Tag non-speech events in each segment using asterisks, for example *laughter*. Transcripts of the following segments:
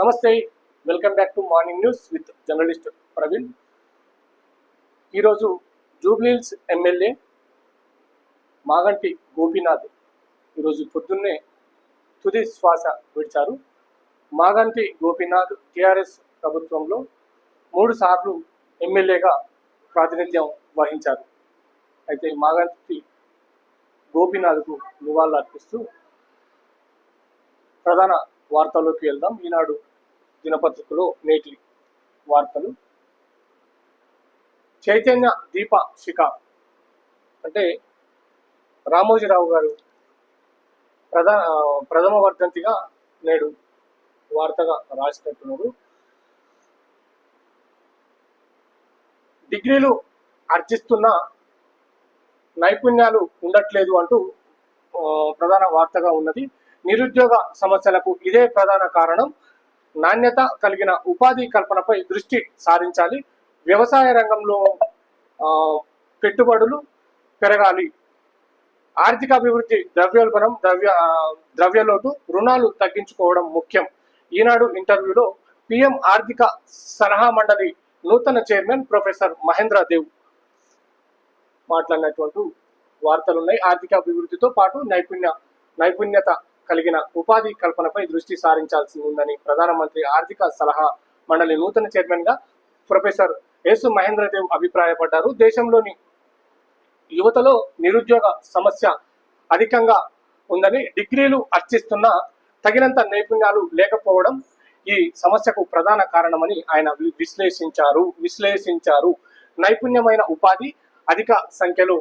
నమస్తే welcome back to morning news with journalist Praveen. ఈరోజు Jubilee Hills MLA Maganti Gopinath ఈరోజు పొద్దున్నే తుది శ్వాస విడిచారు. మాగంటి గోపీనాథ్ టిఆర్ఎస్ ప్రభుత్వంలో మూడు సార్లు ఎమ్మెల్యేగా ప్రాతినిధ్యం వహించారు. అయితే మాగంటి గోపీనాథ్కు నివాళులు అర్పిస్తూ ప్రధాన వార్తల్లోకి వెళ్దాం. ఈనాడు దినపత్రికలో నేటి వార్తలు. చైతన్య దీప శిఖ అంటే రామోజీరావు గారు ప్రధాన ప్రథమ వర్ధంతిగా నేడు వార్తగా రాసినట్టున్నారు. డిగ్రీలు అర్జిస్తున్న నైపుణ్యాలు ఉండట్లేదు అంటూ ప్రధాన వార్తగా ఉన్నది. నిరుద్యోగ సమస్యలకు ఇదే ప్రధాన కారణం. నాణ్యత కలిగిన ఉపాధి కల్పనపై దృష్టి సారించాలి. వ్యవసాయ రంగంలో ఆ, పెట్టుబడులు పెరగాలి. ఆర్థిక అభివృద్ధి ద్రవ్యోల్బణం ద్రవ్య ద్రవ్యలోటు రుణాలు తగ్గించుకోవడం ముఖ్యం. ఈనాడు ఇంటర్వ్యూలో పిఎం ఆర్థిక సలహా మండలి నూతన చైర్మన్ ప్రొఫెసర్ మహేంద్ర దేవ్ మాట్లాడినటువంటి వార్తలు ఉన్నాయి ఆర్థిక అభివృద్ధితో పాటు నైపుణ్య నైపుణ్యత కలిగిన ఉపాధి కల్పనపై దృష్టి సారించాల్సి ఉందని ప్రధానమంత్రి ఆర్థిక సలహా మండలి నూతన చైర్మన్గా ప్రొఫెసర్ యేసు మహేంద్రదేవ్ అభిప్రాయపడ్డారు. దేశంలోని యువతలో నిరుద్యోగ సమస్య అధికంగా ఉందని డిగ్రీలు అర్చిస్తున్న తగినంత నైపుణ్యాలు లేకపోవడం ఈ సమస్యకు ప్రధాన కారణమని ఆయన విశ్లేషించారు. విశ్లేషించారు. నైపుణ్యమైన ఉపాధి అధిక సంఖ్యలో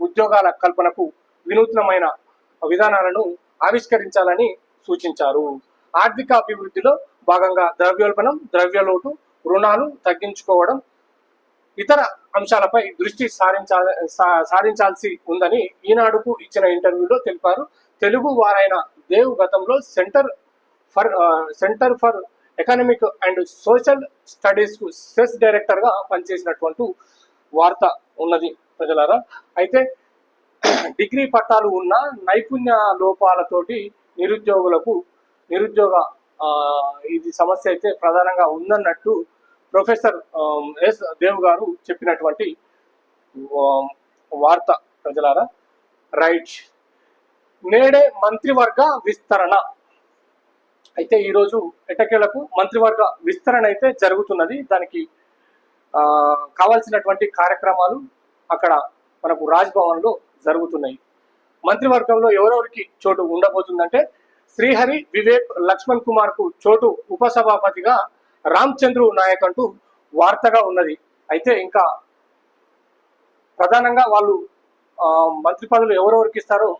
ఉద్యోగాల కల్పనకు వినూత్నమైన విధానాలను ఆవిష్కరించాలని సూచించారు. ఆర్థిక అభివృద్ధిలో భాగంగా ద్రవ్యోల్బణం ద్రవ్యలోటు రుణాలు తగ్గించుకోవడం ఇతర అంశాలపై దృష్టి సారించా సారించాల్సి ఉందని ఈనాడుకు ఇచ్చిన ఇంటర్వ్యూలో తెలిపారు. తెలుగు వారైన దేవ్ గతంలో centre for centre for economic and social స్టడీస్కు CESS డైరెక్టర్గా పనిచేసినటువంటి వార్త ఉన్నది ప్రజలారా. అయితే డిగ్రీ పట్టాలు ఉన్న నైపుణ్య లోపాలతోటి నిరుద్యోగులకు నిరుద్యోగ ఇది సమస్య అయితే ప్రధానంగా ఉందన్నట్టు ప్రొఫెసర్ ఎస్ దేవ్ గారు చెప్పినటువంటి వార్త ప్రజలారా? రైట్. నేడే మంత్రివర్గ విస్తరణ. అయితే ఈరోజు ఎటకేలకు మంత్రివర్గ విస్తరణ అయితే జరుగుతున్నది. దానికి కావాల్సినటువంటి కార్యక్రమాలు అక్కడ మనకు రాజ్భవన్లో జరుగుతున్నాయి. మంత్రివర్గంలో ఎవరెవరికి చోటు ఉండబోతుందంటే శ్రీహరి వివేక్ లక్ష్మణ్ కుమార్కు చోటు ఉపసభాపతిగా రామచంద్రు నాయక్ అంటూ వార్తగా ఉన్నది. అయితే ఇంకా ప్రధానంగా వాళ్ళు మంత్రి పదవులు ఎవరెవరికి ఇస్తారో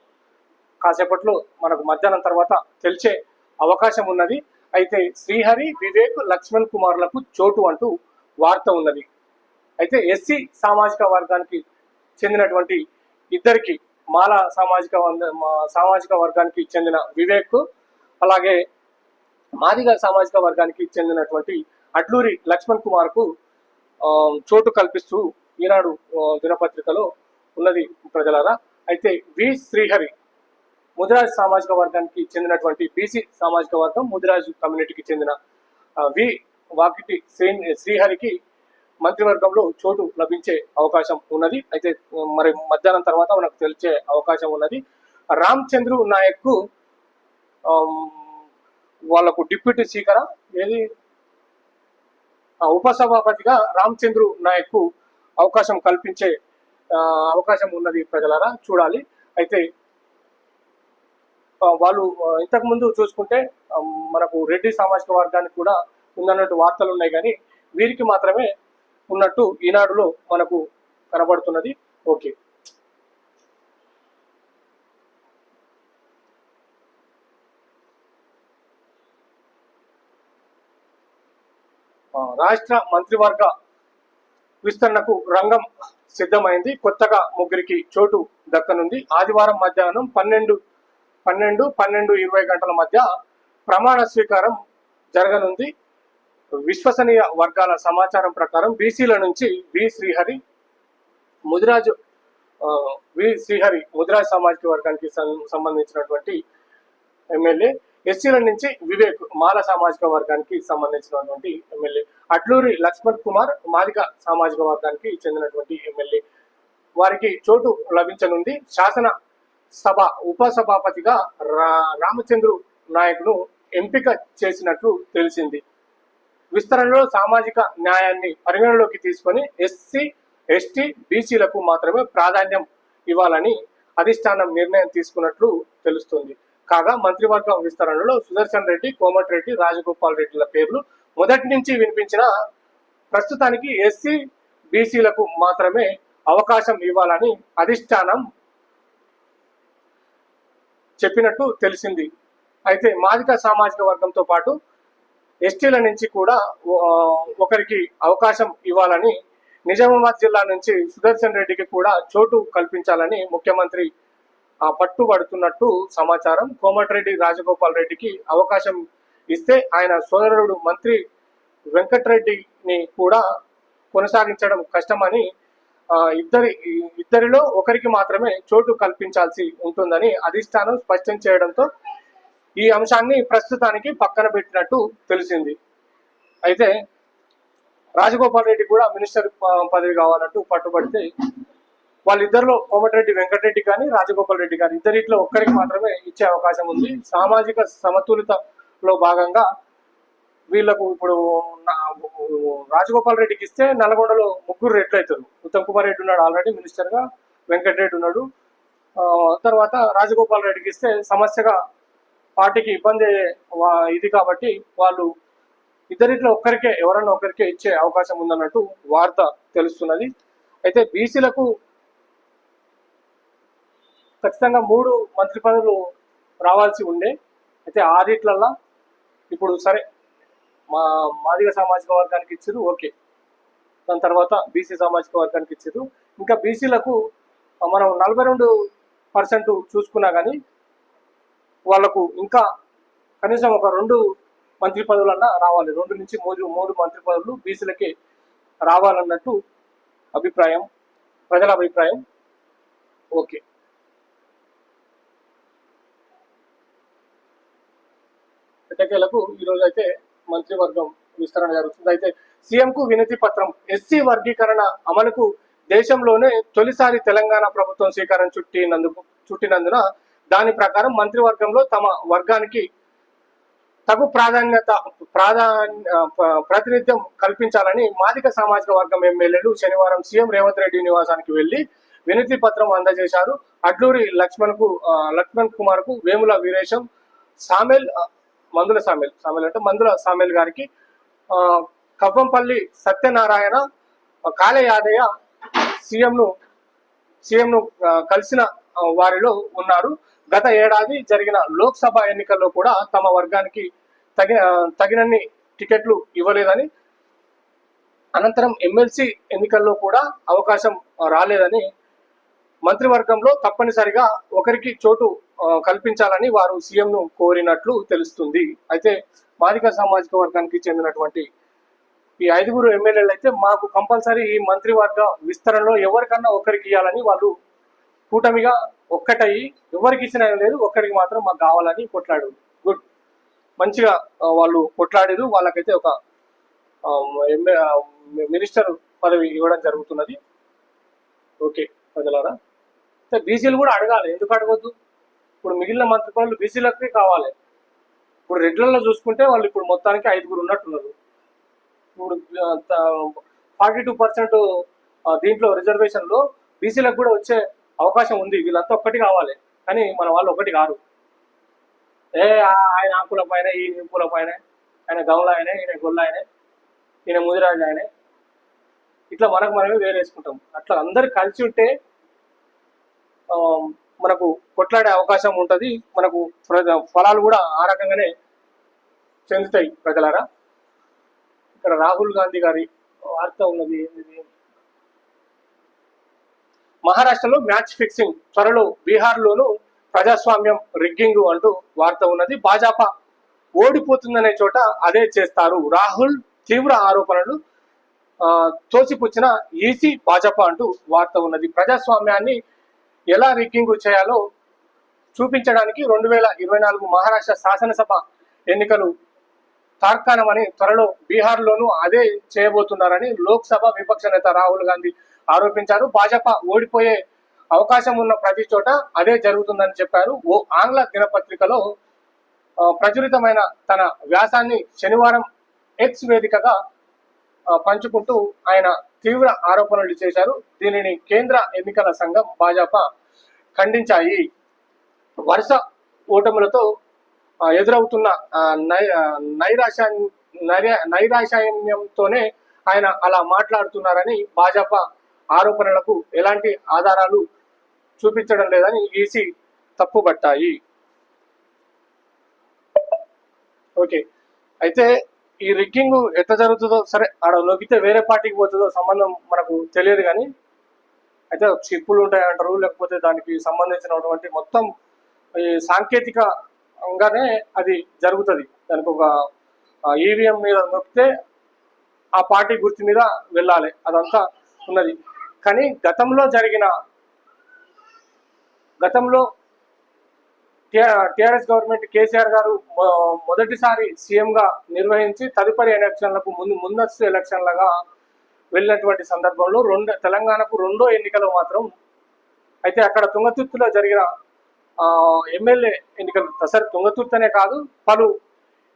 కాసేపట్లో మనకు మధ్యాహ్నం తర్వాత తెలిసే అవకాశం ఉన్నది. అయితే శ్రీహరి వివేక్ లక్ష్మణ్ కుమార్లకు చోటు అంటూ వార్త ఉన్నది. అయితే ఎస్సీ సామాజిక వర్గానికి చెందినటువంటి ఇద్దరికి మాల సామాజిక సామాజిక వర్గానికి చెందిన వివేక్ అలాగే మాదిగ సామాజిక వర్గానికి చెందినటువంటి అడ్లూరి లక్ష్మణ్ కుమార్కు చోటు కల్పిస్తూ ఈనాడు దినపత్రికలో ఉన్నది ప్రజలారా. అయితే వి శ్రీహరి ముదిరాజ్ సామాజిక వర్గానికి చెందినటువంటి బీసీ సామాజిక వర్గం ముదిరాజ్ కమ్యూనిటీకి చెందిన వి వాకిటి శ్రీ శ్రీహరికి మంత్రివర్గంలో చోటు లభించే అవకాశం ఉన్నది. అయితే మరి మధ్యాహ్నం తర్వాత మనకు తెలిసే అవకాశం ఉన్నది. రామ్ చంద్రు నాయక్ వాళ్ళకు వాళ్ళకు డిప్యూటీ స్పీకర్? ఏది? ఉపసభాపతిగా రామ్ చంద్రు నాయక్ అవకాశం కల్పించే అవకాశం ఉన్నది ప్రజలారా? చూడాలి. అయితే వాళ్ళు ఇంతకుముందు చూసుకుంటే మనకు రెడ్డి సామాజిక వర్గానికి కూడా ఉందన్నట్టు వార్తలు ఉన్నాయి కానీ వీరికి మాత్రమే ఉన్నట్టు ఈనాడులో మనకు కనబడుతున్నది. ఓకే. రాష్ట్ర మంత్రివర్గ విస్తరణకు రంగం సిద్ధమైంది. కొత్తగా ముగ్గురికి చోటు దక్కనుంది. ఆదివారం మధ్యాహ్నం పన్నెండు పన్నెండు పన్నెండు ఇరవై గంటల మధ్య ప్రమాణ స్వీకారం జరగనుంది. విశ్వసనీయ వర్గాల సమాచారం ప్రకారం బీసీల నుంచి వి శ్రీహరి ముదిరాజు వి శ్రీహరి ముదిరాజ్ సామాజిక వర్గానికి సం- సంబంధించినటువంటి ఎమ్మెల్యే ఎస్సీల నుంచి వివేక్ మాల సామాజిక వర్గానికి సంబంధించినటువంటి ఎమ్మెల్యే అడ్లూరి లక్ష్మణ్ కుమార్ మాదిక సామాజిక వర్గానికి చెందినటువంటి ఎమ్మెల్యే. వారికి చోటు లభించనుంది. శాసన సభ ఉపసభాపతిగా రా రామచంద్రు నాయక్ను ఎంపిక చేసినట్లు తెలిసింది. విస్తరణలో సామాజిక న్యాయాన్ని పరిగణలోకి తీసుకొని ఎస్సీ ఎస్టీ బీసీలకు మాత్రమే ప్రాధాన్యం ఇవ్వాలని అధిష్టానం నిర్ణయం తీసుకున్నట్లు తెలుస్తుంది. కాగా మంత్రివర్గం విస్తరణలో సుదర్శన్ రెడ్డి కోమటిరెడ్డి రాజగోపాల్ రెడ్డిల పేర్లు మొదటి నుంచి వినిపించిన ప్రస్తుతానికి ఎస్సీ బీసీలకు మాత్రమే అవకాశం ఇవ్వాలని అధిష్టానం చెప్పినట్టు తెలిసింది. అయితే మాదిక సామాజిక వర్గంతో పాటు ఎస్టీల నుంచి కూడా ఒకరికి అవకాశం ఇవ్వాలని నిజామాబాద్ జిల్లా నుంచి సుదర్శన్ రెడ్డికి కూడా చోటు కల్పించాలని ముఖ్యమంత్రి పట్టుబడుతున్నట్టు సమాచారం. కోమటిరెడ్డి రాజగోపాల్ రెడ్డికి అవకాశం ఇస్తే ఆయన సోదరుడు మంత్రి వెంకటరెడ్డిని కూడా కొనసాగించడం కష్టమని ఇద్దరి ఇద్దరిలో ఒకరికి మాత్రమే చోటు కల్పించాల్సి ఉంటుందని అధిష్టానం స్పష్టం చేయడంతో ఈ అంశాన్ని ప్రస్తుతానికి పక్కన పెట్టినట్టు తెలిసింది. అయితే రాజగోపాల్ రెడ్డి కూడా మినిస్టర్ పదవి కావాలంటూ పట్టుబడితే వాళ్ళిద్దరిలో కోమటిరెడ్డి వెంకటరెడ్డి కానీ రాజగోపాల్ రెడ్డి కానీ ఇద్దరిట్లో ఒక్కరికి మాత్రమే ఇచ్చే అవకాశం ఉంది. సామాజిక సమతులితలో భాగంగా వీళ్ళకు ఇప్పుడు రాజగోపాల్ రెడ్డికి ఇస్తే నల్గొండలో ముగ్గురు రెడ్లు అవుతారు. ఉత్తమ్ కుమార్ రెడ్డి ఉన్నాడు ఆల్రెడీ మినిస్టర్గా వెంకటరెడ్డి ఉన్నాడు. తర్వాత రాజగోపాల్ రెడ్డికి ఇస్తే సమస్యగా పార్టీకి ఇబ్బంది ఇది కాబట్టి వాళ్ళు ఇద్దరిట్లో ఒక్కరికే ఎవరన్నా ఒకరికే ఇచ్చే అవకాశం ఉందన్నట్టు వార్త తెలుస్తున్నది. అయితే బీసీలకు ఖచ్చితంగా మూడు మంత్రి పదవులు రావాల్సి ఉండే. అయితే ఆరిట్లల్లా ఇప్పుడు సరే మా మాదిగ సామాజిక వర్గానికి ఇచ్చారు ఓకే. దాని తర్వాత బీసీ సామాజిక వర్గానికి ఇచ్చారు ఇంకా బీసీలకు మనం నలభై రెండు పర్సెంట్ చూసుకున్నా కానీ వాళ్ళకు ఇంకా కనీసం ఒక రెండు మంత్రి పదవులన్నా రావాలి. రెండు నుంచి మూడు మూడు మంత్రి పదవులు బీసీలకే రావాలన్నట్టు అభిప్రాయం ప్రజల అభిప్రాయం. ఓకే. ఎట్టకేలకు ఈరోజు అయితే మంత్రివర్గం విస్తరణ జరుగుతుంది. అయితే సీఎం కు వినతి పత్రం ఎస్సీ వర్గీకరణ అమలుకు దేశంలోనే తొలిసారి తెలంగాణ ప్రభుత్వం శ్రీకారం చుట్టినందుకు చుట్టినందున దాని ప్రకారం మంత్రివర్గంలో తమ వర్గానికి తగు ప్రాధాన్యత ప్రాధాన్య ప్రాతినిధ్యం కల్పించాలని మాదిక సామాజిక వర్గం ఎమ్మెల్యేలు శనివారం సీఎం రేవంత్ రెడ్డి నివాసానికి వెళ్ళి వినతి పత్రం అందజేశారు. అడ్లూరి లక్ష్మణ్కు లక్ష్మణ్ కుమార్కు వేముల వీరేశం సామెల్ మందుల సామెల్ సామెల్ అంటే మందుల సామెల్ గారికి ఆ, కవ్వంపల్లి సత్యనారాయణ కాళ యాదయ్య సీఎంను సీఎంను కలిసిన వారిలో ఉన్నారు. గత ఏడాది జరిగిన లోక్సభ ఎన్నికల్లో కూడా తమ వర్గానికి తగిన తగినన్ని టికెట్లు ఇవ్వలేదని అనంతరం ఎమ్మెల్సీ ఎన్నికల్లో కూడా అవకాశం రాలేదని మంత్రివర్గంలో తప్పనిసరిగా ఒకరికి చోటు కల్పించాలని వారు సీఎంను కోరినట్లు తెలుస్తుంది. అయితే మాదిక సామాజిక వర్గానికి చెందినటువంటి ఈ ఐదుగురు ఎమ్మెల్యేలు అయితే మాకు కంపల్సరీ ఈ మంత్రివర్గ విస్తరణలో ఎవరికన్నా ఒకరికి ఇవ్వాలని వాళ్ళు కూటమిగా ఒక్కటయ్యి ఎవరికి ఇచ్చిన లేదు ఒక్కరికి మాత్రం మాకు కావాలని కొట్లాడు గుడ్ మంచిగా వాళ్ళు కొట్లాడారు. వాళ్ళకైతే ఒక ఎంఏ మినిస్టర్ పదవి ఇవ్వడం జరుగుతున్నది. ఓకే ప్రజలారా. అయితే బీసీలు కూడా అడగాలి. ఎందుకు అడగద్దు? ఇప్పుడు మిగిలిన మంత్రి పనులు బీసీలకే కావాలి. ఇప్పుడు రెడ్లలో చూసుకుంటే వాళ్ళు ఇప్పుడు మొత్తానికి ఐదుగురు ఉన్నట్టున్నారు. ఇప్పుడు ఫార్టీ టూ పర్సెంట్ దీంట్లో రిజర్వేషన్లో బీసీలకు కూడా వచ్చే అవకాశం ఉంది. వీళ్ళంతా ఒక్కటి కావాలి. కానీ మన వాళ్ళు ఒకటి కారు. ఏ ఆ- ఆయన ఆకుల పైన ఈ పూల పైన ఆయన గౌల ఆయన ఈయన గొల్ల ఆయన ఈయన ముదిరాజు ఆయన. ఇట్లా మనకు మనమే వేరేసుకుంటాం. అట్లా అందరు కలిసి ఉంటే మనకు కొట్లాడే అవకాశం ఉంటుంది. మనకు ఫలాలు కూడా ఆ రకంగానే చెందుతాయి ప్రజలారా. ఇక్కడ రాహుల్ గాంధీ గారి వార్త ఉన్నది. మహారాష్ట్రలో మ్యాచ్ ఫిక్సింగ్ త్వరలో బీహార్లోను ప్రజాస్వామ్యం రిగ్గింగ్ అంటూ వార్త ఉన్నది. భాజపా ఓడిపోతుందనే చోట అదే చేస్తారు. రాహుల్ తీవ్ర ఆరోపణలు ఆ, తోసిపుచ్చిన ఈసీ భాజపా అంటూ వార్త ఉన్నది. ప్రజాస్వామ్యాన్ని ఎలా రిగ్గింగ్ చేయాలో చూపించడానికి రెండు వేల ఇరవై నాలుగు మహారాష్ట్ర శాసనసభ ఎన్నికలు తార్కాణమని త్వరలో బీహార్లోనూ అదే చేయబోతున్నారని లోక్సభ విపక్ష నేత రాహుల్ గాంధీ ఆరోపించారు. భాజపా ఓడిపోయే అవకాశం ఉన్న ప్రతి చోట అదే జరుగుతుందని చెప్పారు. ఓ ఆంగ్ల దినపత్రికలో ప్రచురితమైన తన వ్యాసాన్ని శనివారం ఎక్స్ వేదికగా పంచుకుంటూ ఆయన తీవ్ర ఆరోపణలు చేశారు. దీనిని కేంద్ర ఎన్నికల సంఘం భాజపా ఖండించాయి. వరుస ఓటములతో ఎదురవుతున్న ఆ, నై నైరాశా నైరా- ఆయన అలా మాట్లాడుతున్నారని భాజపా ఆరోపణలకు ఎలాంటి ఆధారాలు చూపించడం లేదని ఈసీ తప్పుబట్టాయి. ఓకే. అయితే ఈ రిగ్గింగ్ ఎట్లా జరుగుతుందో సరే ఆడ నొక్కితే వేరే పార్టీకి పోతుందో సంబంధం మనకు తెలియదు కానీ అయితే చిప్పులు ఉంటాయి అంటారు లేకపోతే దానికి సంబంధించినటువంటి మొత్తం ఈ సాంకేతికంగానే అది జరుగుతుంది. దానికి ఒక ఈవీఎం మీద నొక్కితే ఆ పార్టీ గుర్తు మీద వెళ్ళాలి. అదంతా ఉన్నది. కానీ గతంలో జరిగిన గతంలో టిఆర్ఎస్ గవర్నమెంట్ కేసీఆర్ గారు మొ- మొదటిసారి సీఎంగా నిర్వహించి తదుపరి ఎలక్షన్లకు ముందు ముందస్తు ఎలక్షన్లుగా వెళ్ళినటువంటి సందర్భంలో రెండు తెలంగాణకు రెండో ఎన్నికలు మాత్రం అయితే అక్కడ తుంగతుర్తిలో జరిగిన ఎమ్మెల్యే ఎన్నికలు సరే తుంగతుర్తనే కాదు పలు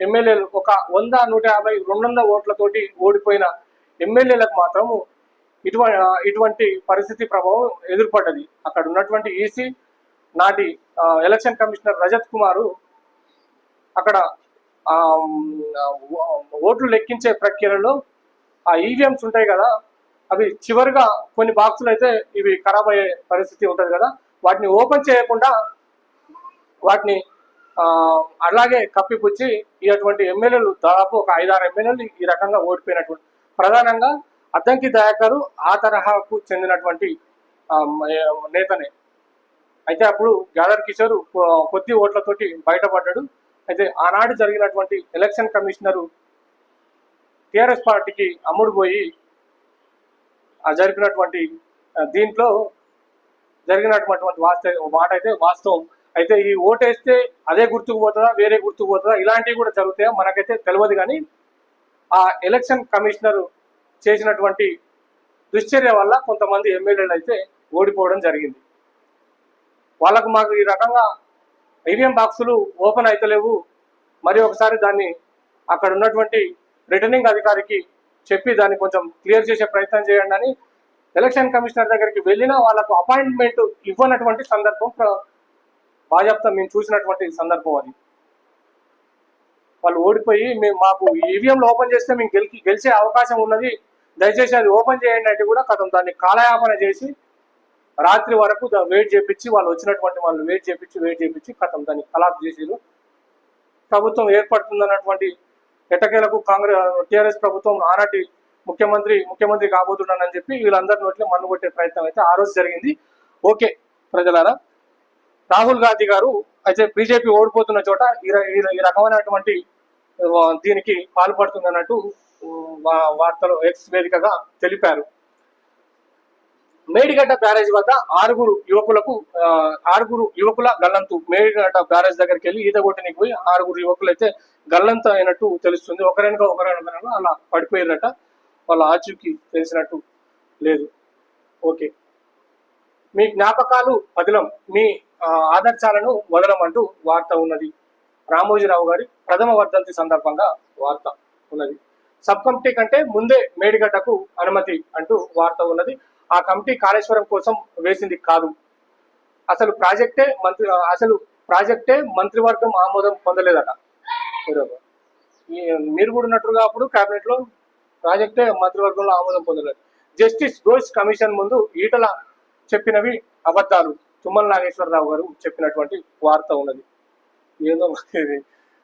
ఎమ్మెల్యేలు ఒక వంద నూట యాభై రెండు వందల ఓట్లతోటి ఓడిపోయిన ఎమ్మెల్యేలకు మాత్రము ఇటువంటి ఇటువంటి పరిస్థితి ప్రభావం ఎదుర్పడ్డది. అక్కడ ఉన్నటువంటి ఈసీ నాటి ఎలక్షన్ కమిషనర్ రజత్ కుమారు అక్కడ ఓట్లు లెక్కించే ప్రక్రియలో ఆ ఈవీఎంస్ ఉంటాయి కదా అవి చివరిగా కొన్ని బాక్సులు అయితే ఇవి ఖరాబ్ అయ్యే పరిస్థితి ఉంటుంది కదా వాటిని ఓపెన్ చేయకుండా వాటిని అలాగే కప్పిపుచ్చి ఇటువంటి ఎమ్మెల్యేలు దాదాపు ఒక ఐదారు ఎమ్మెల్యేలు ఈ రకంగా ఓడిపోయినటువంటి ప్రధానంగా అద్దంకి దయాకరు ఆ తరహాకు చెందినటువంటి నేతనే. అయితే అప్పుడు గాదర్ కిషోర్ కొద్ది ఓట్లతోటి బయటపడ్డాడు. అయితే ఆనాడు జరిగినటువంటి ఎలక్షన్ కమిషనరు టిఆర్ఎస్ పార్టీకి అమ్ముడు పోయి జరిపినటువంటి దీంట్లో జరిగినటువంటి వాస్తవ మాట అయితే వాస్తవం. అయితే ఈ ఓటేస్తే అదే గుర్తుకు పోతుందా వేరే గుర్తుకు పోతుందా ఇలాంటివి కూడా జరుగుతాయా మనకైతే తెలియదు కానీ ఆ ఎలక్షన్ కమిషనరు చేసినటువంటి దుశ్చర్య వల్ల కొంతమంది ఎమ్మెల్యేలు అయితే ఓడిపోవడం జరిగింది. వాళ్ళకు మాకు ఈ రకంగా ఈవీఎం బాక్సులు ఓపెన్ అయితలేవు. మరి ఒకసారి దాన్ని అక్కడ ఉన్నటువంటి రిటర్నింగ్ అధికారికి చెప్పి దాన్ని కొంచెం క్లియర్ చేసే ప్రయత్నం చేయండి అని ఎలక్షన్ కమిషనర్ దగ్గరికి వెళ్ళినా వాళ్ళకు అపాయింట్మెంట్ ఇవ్వనటువంటి సందర్భం ప్ర- మేము చూసినటువంటి సందర్భం అది. వాళ్ళు ఓడిపోయి మేము మాకు ఈవీఎంలు ఓపెన్ చేస్తే మేము గెలిచి గెలిచే అవకాశం ఉన్నది. దయచేసి అది ఓపెన్ చేయండి అంటే కూడా కథం. దాన్ని కాలయాపన చేసి రాత్రి వరకు వెయిట్ చేపించి వాళ్ళు వచ్చినటువంటి వాళ్ళు వెయిట్ చేపించి వెయిట్ చేపించి కథం. దాన్ని కలాప్ చేసేది ప్రభుత్వం ఏర్పడుతుందన్నటువంటి ఎట్టకేలకు కాంగ్రెస్ టీఆర్ఎస్ ప్రభుత్వం ఆనాటి ముఖ్యమంత్రి ముఖ్యమంత్రి కాబోతున్నానని చెప్పి వీళ్ళందరి నోట్లో మన్ను కొట్టే ప్రయత్నం అయితే ఆ రోజు జరిగింది. ఓకే ప్రజలారా. రాహుల్ గాంధీ గారు అయితే బీజేపీ ఓడిపోతున్న చోట ఈ ఈ రకమైనటువంటి దీనికి పాల్పడుతుందన్నట్టు వార్తలు ఎక్స్ వేదికగా తెలిపారు. మేడిగడ్డ బ్యారేజ్ వద్ద ఆరుగురు యువకులకు ఆరుగురు యువకుల గల్లంతు. మేడిగడ్డ బ్యారేజ్ దగ్గరికి వెళ్ళి ఈత కొట్టడానికి పోయి ఆరుగురు యువకులు అయితే గల్లంతు అయినట్టు తెలుస్తుంది. ఒకరైనగా ఒకరైనా అలా పడిపోయారట వాళ్ళ ఆచూకి తెలిసినట్టు లేదు. ఓకే. మీ జ్ఞాపకాలు పదిలం మీ ఆదర్శాలను వదలమంటూ వార్త ఉన్నది. రామోజీరావు గారి ప్రథమ వర్ధంతి సందర్భంగా వార్త ఉన్నది. సబ్ కమిటీ కంటే ముందే మేడిగడ్డకు అనుమతి అంటూ వార్త ఉన్నది. ఆ కమిటీ కాళేశ్వరం కోసం వేసింది కాదు. అసలు ప్రాజెక్టే మంత్రి అసలు ప్రాజెక్టే మంత్రివర్గం ఆమోదం పొందలేదట. మీరు కూడా ఉన్నట్టుగా అప్పుడు కేబినెట్లో ప్రాజెక్టే మంత్రివర్గంలో ఆమోదం పొందలేదు. జస్టిస్ ఘోష్ కమిషన్ ముందు ఈటల చెప్పినవి అబద్ధాలు. తుమ్మల నాగేశ్వరరావు గారు చెప్పినటువంటి వార్త ఉన్నది. ఏదో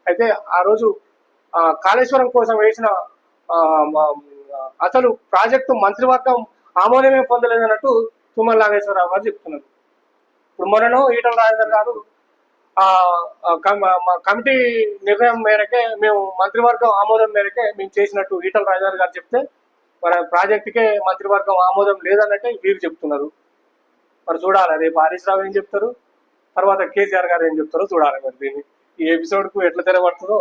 అయితే ఆ రోజు ఆ, కాళేశ్వరం కోసం వేసిన అసలు ప్రాజెక్టు మంత్రివర్గం ఆమోదమే పొందలేదన్నట్టు తుమ్మల నాగేశ్వరరావు గారు చెప్తున్నారు. ఇప్పుడు మొన్నను ఈటల రాజేందర్ గారు ఆ కమిటీ నిర్ణయం మేరకే మేము మంత్రివర్గం ఆమోదం మేరకే మేము చేసినట్టు ఈటల రాజేందర్ గారు చెప్తే మరి ప్రాజెక్టుకే మంత్రివర్గం ఆమోదం లేదన్నట్టే వీరు చెప్తున్నారు. మరి చూడాలి. రేపు హరీష్ రావు ఏం చెప్తారు? తర్వాత కేసీఆర్ గారు ఏం చెప్తారో చూడాలి మరి దీన్ని. ఈ ఎపిసోడ్కు ఎట్లా తెరబడుతుందో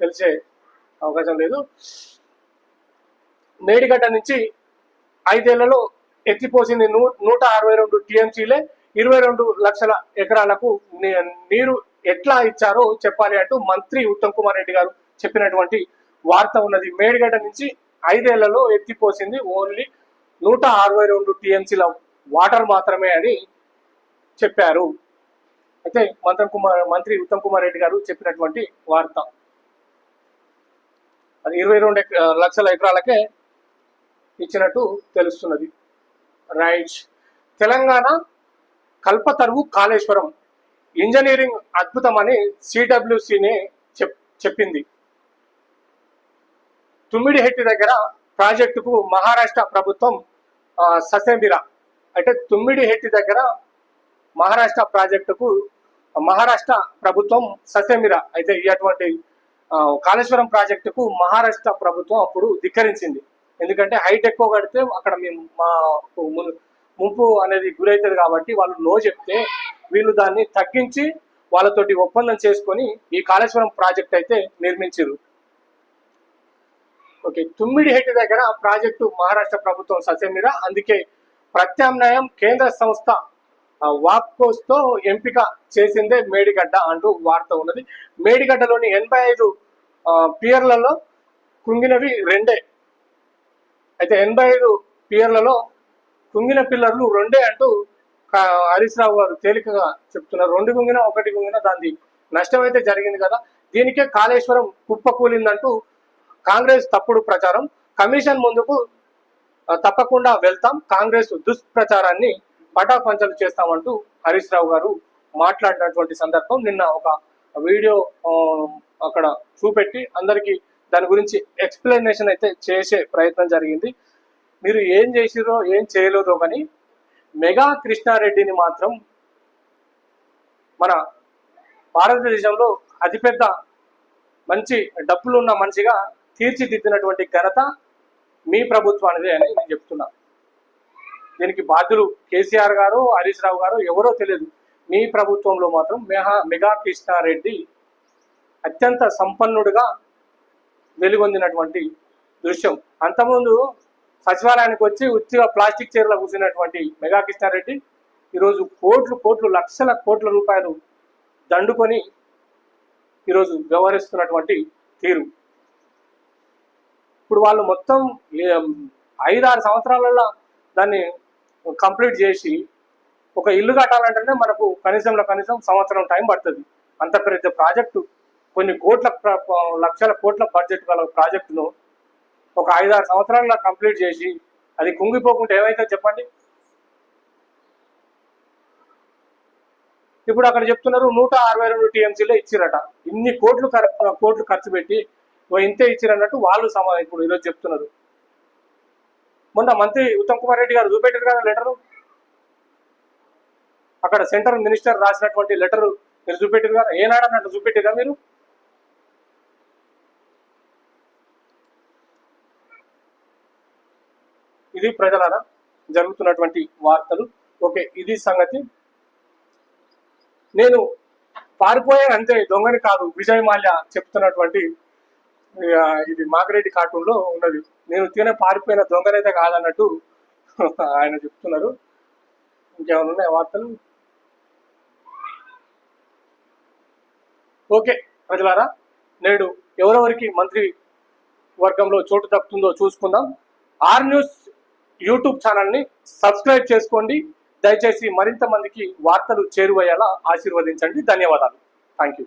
తెలిసే అవకాశం లేదు. నేడిగడ్డ నుంచి ఐదేళ్ళలో ఎత్తిపోసింది నూ నూట అరవై రెండు టీఎంసీలే ఇరవై రెండు లక్షల ఎకరాలకు నీరు ఎట్లా ఇచ్చారో చెప్పాలి అంటూ మంత్రి ఉత్తమ్ కుమార్ రెడ్డి గారు చెప్పినటువంటి వార్త ఉన్నది. మేడిగడ్డ నుంచి ఐదేళ్ళలో ఎత్తిపోసింది ఓన్లీ నూట అరవై రెండు టీఎంసీల వాటర్ మాత్రమే అని చెప్పారు. అయితే మంత్రం కుమార్ మంత్రి ఉత్తమ్ కుమార్ రెడ్డి గారు చెప్పినటువంటి వార్త. అది ఇరవై రెండు లక్షల ఎకరాలకే ఇచ్చినట్టు తెలుస్తున్నది. రైట్. తెలంగాణ కల్పతరువు కాళేశ్వరం ఇంజనీరింగ్ అద్భుతమని సిడబ్ల్యూసిని చెప్ చెప్పింది. తుమ్మిడిహెట్టి దగ్గర ప్రాజెక్టుకు మహారాష్ట్ర ప్రభుత్వం ససేంబిరా ససేమిరా అంటే తుమ్మిడిహెట్టి దగ్గర మహారాష్ట్ర ప్రాజెక్టుకు మహారాష్ట్ర ప్రభుత్వం ససేమిరా అయితే అటువంటి కాళేశ్వరం ప్రాజెక్టుకు మహారాష్ట్ర ప్రభుత్వం అప్పుడు ధిక్కరించింది. ఎందుకంటే హైట్ ఎక్కువ కడితే అక్కడ మేము మా ము- ముంపు అనేది గురవుతుంది కాబట్టి వాళ్ళు నో చెప్తే వీళ్ళు దాన్ని తగ్గించి వాళ్ళతోటి ఒప్పందం చేసుకొని ఈ కాళేశ్వరం ప్రాజెక్ట్ అయితే నిర్మించారు ఓకే తుమ్మిడి హెట్టి దగ్గర ప్రాజెక్టు మహారాష్ట్ర ప్రభుత్వం ససేమిరా అందుకే ప్రత్యామ్నాయం కేంద్ర సంస్థ ఆ, తో ఎంపిక చేసిందే మేడిగడ్డ అంటూ వార్త ఉన్నది. మేడిగడ్డలోని ఎనభై ఐదు పియర్లలో కుంగినవి రెండే. అయితే ఎనభై ఐదు పియర్లలో కుంగిన పిల్లర్లు రెండే అంటూ కా- హరీష్ రావు గారు తేలికగా చెప్తున్నారు. రెండు కుంగిన ఒకటి కుంగిన దాని నష్టం అయితే జరిగింది కదా. దీనికే కాళేశ్వరం కుప్పకూలిందంటూ కాంగ్రెస్ తప్పుడు ప్రచారం. కమిషన్ ముందుకు తప్పకుండా వెళ్తాం. కాంగ్రెస్ దుష్ప్రచారాన్ని పటాపంచలు చేస్తామంటూ హరీష్ రావు గారు మాట్లాడినటువంటి సందర్భం నిన్న ఒక వీడియో అక్కడ చూపెట్టి అందరికీ దాని గురించి ఎక్స్ప్లెనేషన్ అయితే చేసే ప్రయత్నం జరిగింది. మీరు ఏం చేసిరో ఏం చేయలేదో కానీ మెగా కృష్ణారెడ్డిని మాత్రం మన భారతదేశంలో అతిపెద్ద మంచి డబ్బులు ఉన్న మనిషిగా తీర్చిదిద్దినటువంటి ఘనత మీ ప్రభుత్వానిదే అని నేను చెప్తున్నాను దీనికి బాధ్యులు కేసీఆర్ గారు హరీష్ రావు గారు ఎవరో తెలియదు. మీ ప్రభుత్వంలో మాత్రం మెహా మెగా కృష్ణారెడ్డి అత్యంత సంపన్నుడిగా వెలుగొందినటువంటి దృశ్యం. అంతకుముందు సచివాలయానికి వచ్చి ఉత్తిగా ప్లాస్టిక్ చీరలో కూర్చున్నటువంటి మెగా కృష్ణారెడ్డి ఈరోజు కోట్లు కోట్లు లక్షల కోట్ల రూపాయలు దండుకొని ఈరోజు వ్యవహరిస్తున్నటువంటి తీరు. ఇప్పుడు వాళ్ళు మొత్తం ఐదారు సంవత్సరాలలో దాన్ని కంప్లీట్ చేసి ఒక ఇల్లు కట్టాలంటేనే మనకు కనీసంలో కనీసం సంవత్సరం టైం పడుతుంది. అంత పెద్ద ప్రాజెక్టు కొన్ని కోట్ల లక్షల కోట్ల బడ్జెట్ గల ప్రాజెక్టును ఒక ఐదారు సంవత్సరాల్లో కంప్లీట్ చేసి అది కుంగిపోకుండా ఏమైతే చెప్పండి? ఇప్పుడు అక్కడ చెప్తున్నారు నూట అరవై రెండు టీఎంసీలో ఇచ్చిరట. ఇన్ని కోట్లు కోట్లు ఖర్చు పెట్టి ఓ ఇంతే ఇచ్చిరన్నట్టు వాళ్ళు సమాధానం ఇప్పుడు ఈరోజు చెప్తున్నారు. మొన్న మంత్రి ఉత్తమ్ కుమార్ రెడ్డి గారు చూపెట్టారు కదా లెటరు? అక్కడ సెంట్రల్ మినిస్టర్ రాసినటువంటి లెటర్ మీరు చూపెట్టారు కదా? ఏనాడన్నట్టు చూపెట్టారా మీరు? ఇది ప్రజలారా జరుగుతున్నటువంటి వార్తలు. ఓకే ఇది సంగతి. నేను పారిపోయే అంతే దొంగని కాదు విజయ్ మాల్యా చెప్తున్నటువంటి ఇది మాగరెడ్డి కార్టూన్లో ఉన్నది. నేను తినే పారిపోయిన దొంగనైతే కాదన్నట్టు *laughs* ఆయన చెప్తున్నారు. ఇంకేమైనా ఉన్నాయి వార్తలు? ఓకే ప్రజలారా నేడు ఎవరెవరికి మంత్రి వర్గంలో చోటు తప్పుతుందో చూసుకుందాం. ఆర్ న్యూస్ యూట్యూబ్ ఛానల్ని సబ్స్క్రైబ్ చేసుకోండి. దయచేసి మరింత మందికి వార్తలు చేరువయ్యేలా ఆశీర్వదించండి. ధన్యవాదాలు. Thank you